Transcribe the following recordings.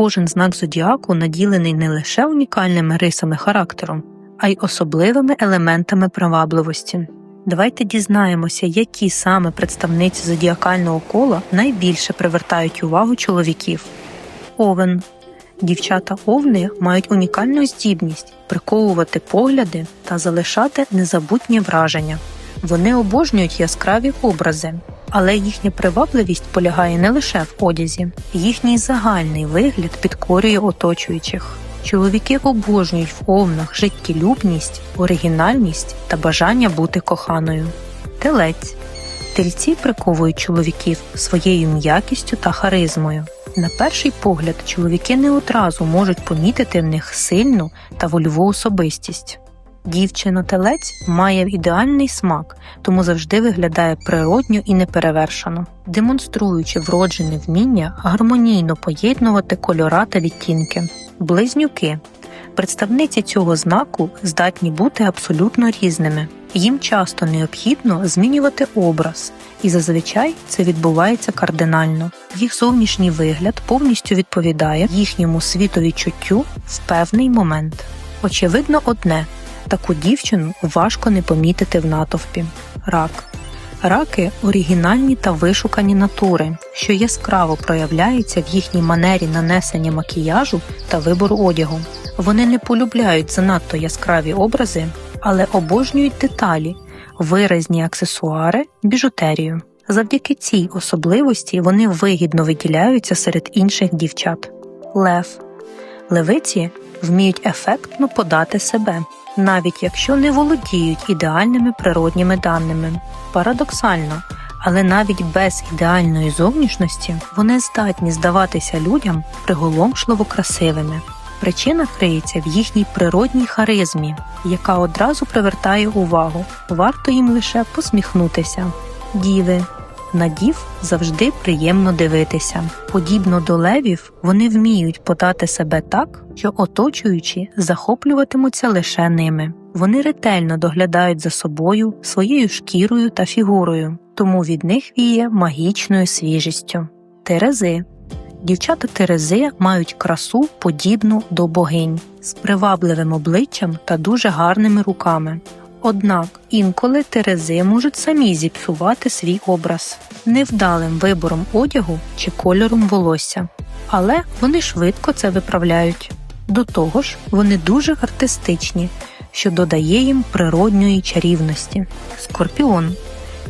кожен знак зодіаку наділений не лише унікальними рисами характеру, а й особливими елементами привабливості. Давайте дізнаємося, які саме представниці зодіакального кола найбільше привертають увагу чоловіків. Овен. Дівчата овни мають унікальну здібність приковувати погляди та залишати незабутні враження. Вони обожнюють яскраві образи, але їхня привабливість полягає не лише в одязі, їхній загальний вигляд підкорює оточуючих. Чоловіки обожнюють в овнах життєлюбність, оригінальність та бажання бути коханою. Телець. Тельці приковують чоловіків своєю м'якістю та харизмою. На перший погляд, чоловіки не одразу можуть помітити в них сильну та вольову особистість. Дівчина-телець має ідеальний смак, тому завжди виглядає природньо і неперевершено, демонструючи вроджене вміння гармонійно поєднувати кольора та відтінки. Близнюки. Представниці цього знаку здатні бути абсолютно різними. Їм часто необхідно змінювати образ, і зазвичай це відбувається кардинально. Їх зовнішній вигляд повністю відповідає їхньому світовідчуттю в певний момент. Очевидно, одне таку дівчину важко не помітити в натовпі. Рак. Раки оригінальні та вишукані натури, що яскраво проявляються в їхній манері нанесення макіяжу та вибору одягу. Вони не полюбляють занадто яскраві образи, але обожнюють деталі, виразні аксесуари, біжутерію. Завдяки цій особливості вони вигідно виділяються серед інших дівчат. Лев. Левиці вміють ефектно подати себе, навіть якщо не володіють ідеальними природніми даними. Парадоксально, але навіть без ідеальної зовнішності вони здатні здаватися людям приголомшливо красивими. Причина криється в їхній природній харизмі, яка одразу привертає увагу, варто їм лише посміхнутися. Діви. На дів завжди приємно дивитися. Подібно до левів, вони вміють подати себе так, що оточуючі захоплюватимуться лише ними. Вони ретельно доглядають за собою, своєю шкірою та фігурою, тому від них віє магічною свіжістю. Терези Дівчата Терези мають красу подібну до богинь з привабливим обличчям та дуже гарними руками. Однак інколи Терези можуть самі зіпсувати свій образ невдалим вибором одягу чи кольором волосся, але вони швидко це виправляють. До того ж, вони дуже артистичні, що додає їм природньої чарівності. Скорпіон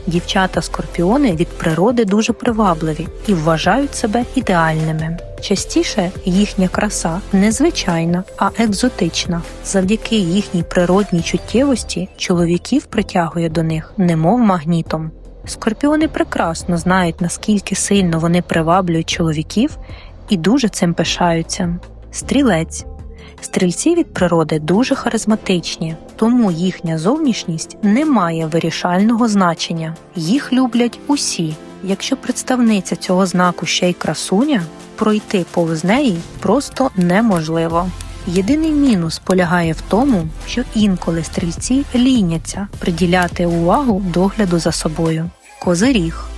Дівчата скорпіони від природи дуже привабливі і вважають себе ідеальними. Частіше їхня краса не звичайна, а екзотична. Завдяки їхній природній чуттєвості чоловіків притягує до них, немов магнітом. Скорпіони прекрасно знають, наскільки сильно вони приваблюють чоловіків і дуже цим пишаються. Стрілець Стрільці від природи дуже харизматичні, тому їхня зовнішність не має вирішального значення. Їх люблять усі. Якщо представниця цього знаку ще й красуня, пройти повз неї просто неможливо. Єдиний мінус полягає в тому, що інколи стрільці ліняться приділяти увагу догляду за собою. Козиріг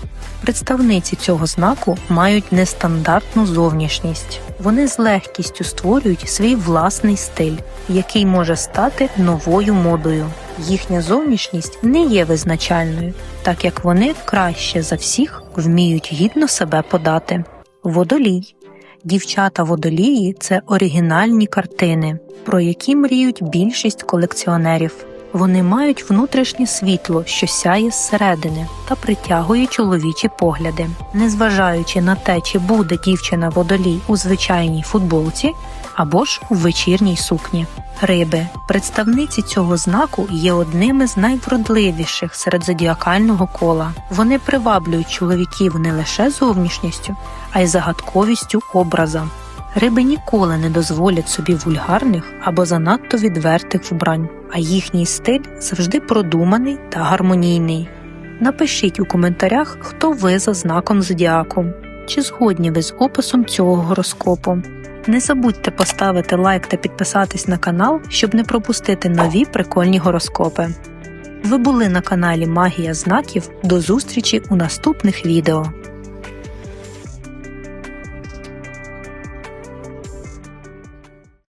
Представниці цього знаку мають нестандартну зовнішність. Вони з легкістю створюють свій власний стиль, який може стати новою модою. Їхня зовнішність не є визначальною, так як вони краще за всіх вміють гідно себе подати. Водолій. Дівчата водолії це оригінальні картини, про які мріють більшість колекціонерів. Вони мають внутрішнє світло, що сяє зсередини та притягує чоловічі погляди. Незважаючи на те, чи буде дівчина водолій у звичайній футболці або ж у вечірній сукні. Риби, представниці цього знаку є одними з найвродливіших серед зодіакального кола. Вони приваблюють чоловіків не лише зовнішністю, а й загадковістю образа. Риби ніколи не дозволять собі вульгарних або занадто відвертих вбрань, а їхній стиль завжди продуманий та гармонійний. Напишіть у коментарях, хто ви за знаком зодіаку, чи згодні ви з описом цього гороскопу. Не забудьте поставити лайк та підписатись на канал, щоб не пропустити нові прикольні гороскопи. Ви були на каналі Магія знаків. До зустрічі у наступних відео.